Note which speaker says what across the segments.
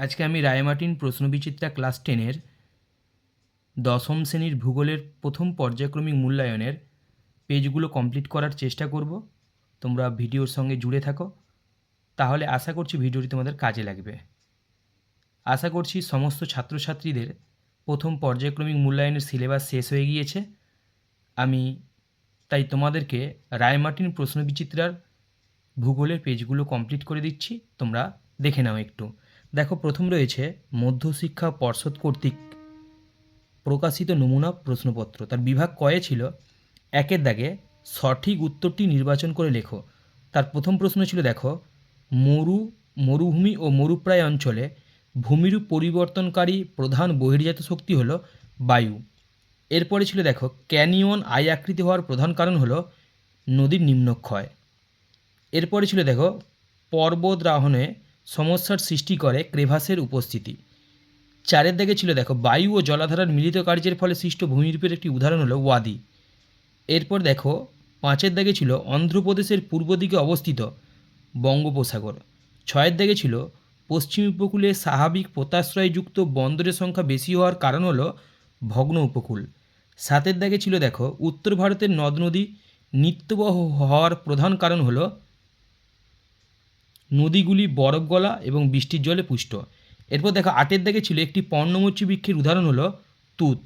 Speaker 1: আজকে আমি রায়মার্টিন প্রশ্নবিচিত্রা ক্লাস টেনের দশম শ্রেণির ভূগোলের প্রথম পর্যায়ক্রমিক মূল্যায়নের পেজগুলো কমপ্লিট করার চেষ্টা করব। তোমরা ভিডিওর সঙ্গে জুড়ে থাকো। তাহলে আশা করছি ভিডিওটি তোমাদের কাজে লাগবে। আশা করছি সমস্ত ছাত্রছাত্রীদের প্রথম পর্যায়ক্রমিক মূল্যায়নের সিলেবাস শেষ হয়ে গিয়েছে। আমি তাই তোমাদেরকে রায়মার্টিন প্রশ্নবিচিত্রার ভূগোলের পেজগুলো কমপ্লিট করে দিচ্ছি। তোমরা দেখে নাও একটু। দেখো, প্রথম রয়েছে মধ্যশিক্ষা পর্ষদ কর্তৃক প্রকাশিত নমুনা প্রশ্নপত্র। তার বিভাগ কয়ে ছিল, একের দাগে সঠিক উত্তরটি নির্বাচন করে লেখো। তার প্রথম প্রশ্ন ছিল, দেখো, মরু, মরুভূমি ও মরুপ্রায় অঞ্চলে ভূমিরূপ পরিবর্তনকারী প্রধান বহির্জাত শক্তি হলো বায়ু। এরপরে ছিল, দেখো, ক্যানিয়ন আই আকৃতি হওয়ার প্রধান কারণ হলো নদীর নিম্নক্ষয়। এরপরে ছিল, দেখো পর্বতরাহনে সমস্যার সৃষ্টি করে ক্রেভাসের উপস্থিতি। চারের দিকে ছিল, দেখো, বায়ু ও জলাধারার মিলিত কার্যের ফলে সৃষ্ট ভূমিরূপের একটি উদাহরণ হলো ওয়াদি। এরপর দেখো, পাঁচের দাগে ছিল অন্ধ্রপ্রদেশের পূর্ব দিকে অবস্থিত বঙ্গোপসাগর। ছয়ের দাগে ছিল, পশ্চিম উপকূলে স্বাভাবিক পোতাশ্রয়যুক্ত বন্দরের সংখ্যা বেশি হওয়ার কারণ হলো ভগ্ন উপকূল। সাতের দাগে ছিল, দেখো, উত্তর ভারতের নদ নদী নিত্যবহ হওয়ার প্রধান কারণ হলো নদীগুলি বরফ গলা এবং বৃষ্টির জলে পুষ্ট। এরপর দেখো, আটের দাগে ছিল একটি পর্ণমোচী বৃক্ষের উদাহরণ হলো তুত।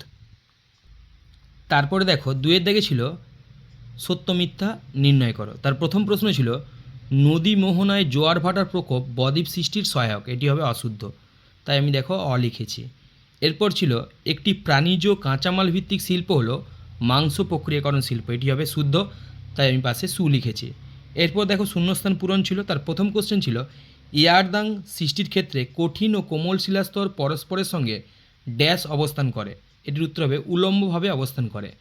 Speaker 1: তারপরে দেখো দুয়ের দাগে ছিল সত্য মিথ্যা নির্ণয় করো। তার প্রথম প্রশ্ন ছিল, নদী মোহনায় জোয়ার ভাটার প্রকোপ বদ্বীপ সৃষ্টির সহায়ক, এটি হবে অশুদ্ধ। তাই আমি দেখো অ লিখেছি এরপর ছিল, একটি প্রাণীজ কাঁচামাল ভিত্তিক শিল্প হলো মাংস প্রক্রিয়াকরণ শিল্প, এটি হবে শুদ্ধ। তাই আমি পাশে সু লিখেছি। এরপর দেখো শূন্যস্থান পূরণ ছিল, তার প্রথম কোশ্চেন ছিল, ইয়ারদাং সৃষ্টির ক্ষেত্রে কঠিন ও কোমল শিলাস্তর পরস্পরের সঙ্গে ড্যাশ অবস্থান করে। এটির উত্তর হবে উলম্বভাবে অবস্থান করে।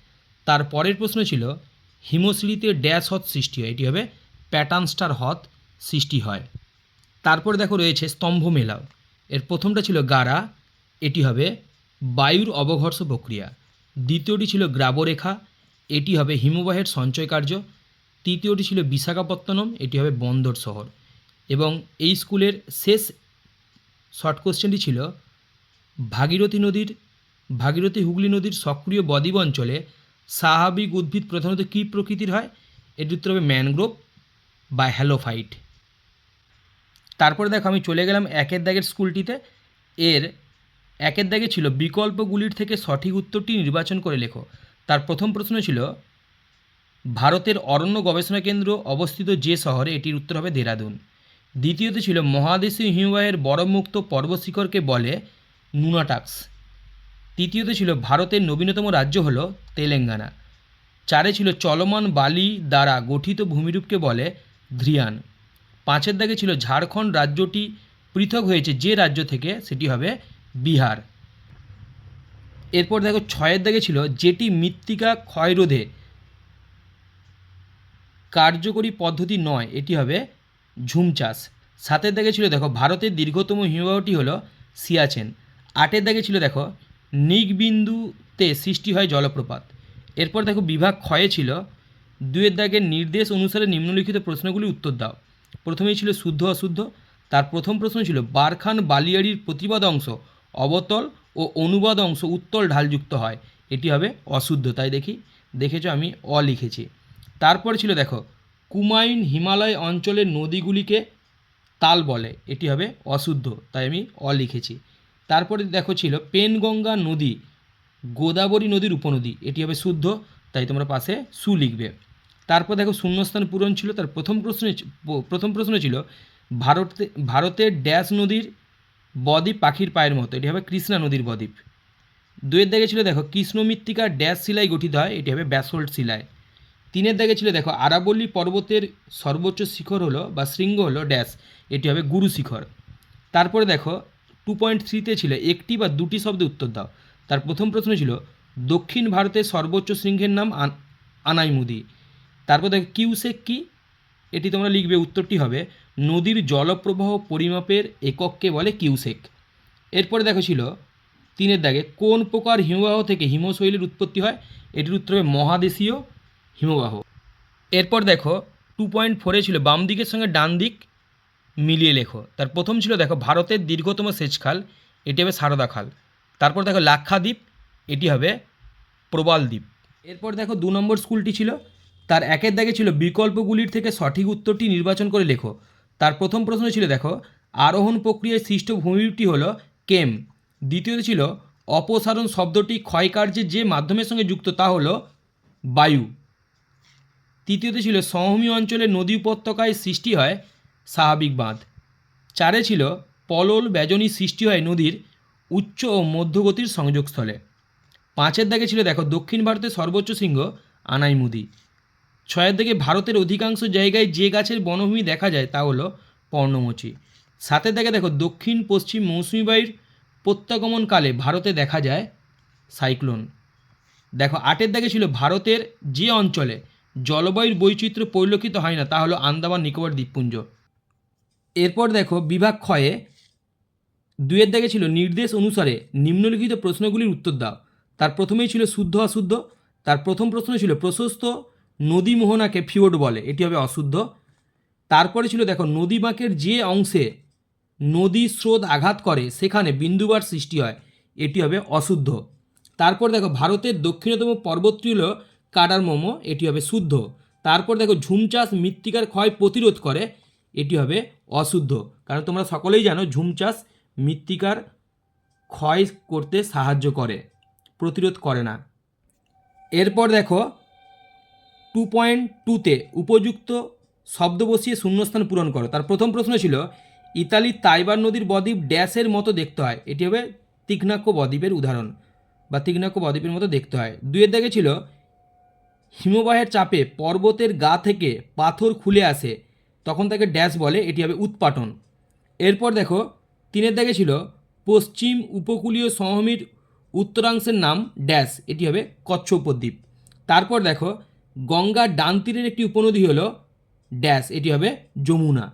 Speaker 1: তার পরের প্রশ্ন ছিল হিমশ্রীতে ড্যাশ হ্রদ সৃষ্টি হয়, এটি হবে প্যাটার্ন স্টার হ্রদ সৃষ্টি হয়। তারপর দেখো রয়েছে স্তম্ভ মেলাও। এর প্রথমটা ছিল গাড়া, এটি হবে বায়ুর অবঘর্ষ প্রক্রিয়া। দ্বিতীয়টি ছিল গ্রাবরেখা, এটি হবে হিমবাহের সঞ্চয় কার্য। তৃতীয়টি ছিল বিশাখাপত্তনম, এটি হবে বন্দর শহর। এবং এই স্কুলের শেষ শর্ট কোশ্চেনটি ছিল, ভাগীরথী নদীর, ভাগীরথী হুগলি নদীর সক্রিয় বদ্বীপ অঞ্চলে স্বাভাবিক উদ্ভিদ প্রধানত কী প্রকৃতির হয়? এটির উত্তর হবে ম্যানগ্রোভ বা হ্যালোফাইট। তারপরে দেখো, আমি চলে গেলাম একের দাগের স্কুলটিতে। এর একের দাগে ছিল, বিকল্পগুলির থেকে সঠিক উত্তরটি নির্বাচন করে লেখো। তার প্রথম প্রশ্ন ছিল ভারতের অরণ্য গবেষণা কেন্দ্র অবস্থিত যে শহরে এটির উত্তর হবে দেরাদুন। দ্বিতীয়ত ছিল মহাদেশীয় হিমবাহের বরফমুক্ত পর্বতশিখরকে বলে নুনাটাক্স। তৃতীয়ত ছিল ভারতের নবীনতম রাজ্য হল তেলেঙ্গানা। চারে ছিল চলমান বালি দ্বারা গঠিত ভূমিরূপকে বলে ধ্রিয়ান পাঁচের দাগে ছিল ঝাড়খণ্ড রাজ্যটি পৃথক হয়েছে যে রাজ্য থেকে, সেটি হবে বিহার। এরপর দেখো ছয়ের দাগে ছিল যেটি মৃত্তিকা ক্ষয়রোধে কার্যকরী পদ্ধতি নয়, এটি হবে ঝুম চাষ। সাতের দাগে ছিল দেখো, ভারতের দীর্ঘতম হিমবাহটি হলো সিয়াচেন। আটের দাগে ছিল দেখো নিকবিন্দুতে সৃষ্টি হয় জলপ্রপাত। এরপর দেখো, বিভাগ ক্ষয়ে ছিল। দুয়ের দাগের নির্দেশ অনুসারে নিম্নলিখিত প্রশ্নগুলি উত্তর দাও। প্রথমেই ছিল শুদ্ধ, অশুদ্ধ। তার প্রথম প্রশ্ন ছিল, বারখান বালিয়াড়ির প্রতিবাদ অংশ অবতল ও অনুবাদ অংশ উত্তল ঢালযুক্ত হয়। এটি হবে অশুদ্ধ। তাই দেখি, দেখেছ আমি অ লিখেছি। তারপরে ছিল দেখো কুমায়ুন হিমালয় অঞ্চলের নদীগুলিকে তাল বলে। এটি হবে অশুদ্ধ, তাই আমি অ লিখেছি। তারপরে দেখো ছিল পেনগঙ্গা নদী, গোদাবরী নদীর উপনদী। এটি হবে শুদ্ধ, তাই তোমরা পাশে সু লিখবে। তারপর দেখো শূন্যস্থান পূরণ ছিল, তার প্রথম প্রশ্ন প্রথম প্রশ্ন ছিল, ভারতে, ভারতের ড্যাশ নদীর বদ্বীপ পাখির পায়ের মতো। এটি হবে কৃষ্ণা নদীর বদ্বীপ। দুয়ের দাগে ছিল দেখো কৃষ্ণ মৃত্তিকার ড্যাশ শিলায় গঠিত হয়, এটি হবে ব্যাসল্ট শিলায়। তিনের দাগে ছিল, দেখো, আরাবল্লী পর্বতের সর্বোচ্চ শিখর হলো বা শৃঙ্গ হলো ড্যাশ, এটি হবে গুরু শিখর। তারপরে দেখো টু পয়েন্ট থ্রিতে ছিল, একটি বা দুটি শব্দে উত্তর দাও। তার প্রথম প্রশ্ন ছিল, দক্ষিণ ভারতের সর্বোচ্চ শৃঙ্গের নাম আন- আনাইমুদি। তারপর দেখো, কিউসেক কি? এটি তোমরা লিখবে, উত্তরটি হবে, নদীর জলপ্রবাহ পরিমাপের একককে বলে কিউসেক। এরপরে দেখো ছিল, তিনের দাগে, কোন প্রকার হিমবাহ থেকে হিমশৈলীর উৎপত্তি হয়? এটির উত্তর হবে, মহাদেশীয় হিমবাহ। এরপর দেখো টু পয়েন্ট ফোরে ছিল বাম দিকের সঙ্গে ডান দিক মিলিয়ে লেখো। তার প্রথম ছিল দেখো, ভারতের দীর্ঘতম সেচ খাল এটি হবে সারদা খাল। তারপর দেখো, লাক্ষাদ্বীপ, এটি হবে প্রবাল দ্বীপ। এরপর দেখো, দু নম্বর স্কুলটি ছিল, তার একের দাগে ছিল বিকল্পগুলির থেকে সঠিক উত্তরটি নির্বাচন করে লেখো। তার প্রথম প্রশ্ন ছিল দেখো, আরোহণ প্রক্রিয়ায় সৃষ্ট ভূমিটি হলো কেম? দ্বিতীয়ত ছিল, অপসারণ শব্দটি ক্ষয়কার্যের যে মাধ্যমের সঙ্গে যুক্ত তা হলো বায়ু। তৃতীয়ত ছিল সমভূমি অঞ্চলে নদী উপত্যকায় সৃষ্টি হয় স্বাভাবিক বাঁধ। চারে ছিল পলল ব্যজনী সৃষ্টি হয় নদীর উচ্চ ও মধ্যগতির সংযোগস্থলে। পাঁচের দাগে ছিল, দেখো, দক্ষিণ ভারতের সর্বোচ্চ শৃঙ্গ আনাইমুদি। ছয়ের দিকে ভারতের অধিকাংশ জায়গায় যে গাছের বনভূমি দেখা যায় তা হলো পর্ণমোচী। সাতের দাগে দেখো, দক্ষিণ পশ্চিম মৌসুমী বায়ুর প্রত্যাগমনকালে ভারতে দেখা যায় সাইক্লোন। দেখো, আটের দাগে ছিল ভারতের যে অঞ্চলে জলবায়ুর বৈচিত্র্য পরিলক্ষিত হয় না, তা হলো আন্দামান, নিকোবর, দ্বীপপুঞ্জ। এরপর দেখো, বিভাগ ক্ষয়ে দুয়ের দাগে ছিল নির্দেশ অনুসারে নিম্নলিখিত প্রশ্নগুলির উত্তর দাও। তার প্রথমেই ছিল শুদ্ধ, অশুদ্ধ। তার প্রথম প্রশ্ন ছিল প্রশস্ত নদী মোহনাকে ফিওর্ড বলে, এটি হবে অশুদ্ধ। তারপরে ছিল দেখো নদী বাঁকের যে অংশে নদী স্রোত আঘাত করে, সেখানে বিন্দুবার সৃষ্টি হয়, এটি হবে অশুদ্ধ। তারপর দেখো, ভারতের দক্ষিণতম পর্বতটি হলো কাডারমোমো এটি হবে শুদ্ধ। তারপর দেখো, ঝুম চাষ মৃত্তিকার ক্ষয় প্রতিরোধ করে, এটি হবে অশুদ্ধ। কারণ তোমরা সকলেই জানো, ঝুম চাষ মৃত্তিকার ক্ষয় করতে সাহায্য করে, প্রতিরোধ করে না। এরপর দেখো টু পয়েন্ট টুতে উপযুক্ত শব্দ বসিয়ে শূন্যস্থান পূরণ করো। তার প্রথম প্রশ্ন ছিল ইতালির তাইবার নদীর বদ্বীপ ড্যাশের মতো দেখতে হয়। এটি হবে তীক্ষ্ণাক্ষ বদ্বীপের উদাহরণ, বা তীক্ষ্ণাক্ষ বদ্বীপের মতো দেখতে হয়। দুইয়ের দাগে ছিল হিমবাহের চাপে পর্বতের গা থেকে পাথর খুলে আসে। তখন তাকে ড্যাশ বলে, এটি হবে উৎপাটন। এরপর দেখো, তিনের দাগে ছিল পশ্চিম উপকূলীয় সমভূমির উত্তরাংশের নাম ড্যাশ, এটি হবে কচ্ছ উপদ্বীপ। তারপর দেখো গঙ্গার ডান তীরের একটি উপনদী হলো ড্যাশ, এটি হবে যমুনা।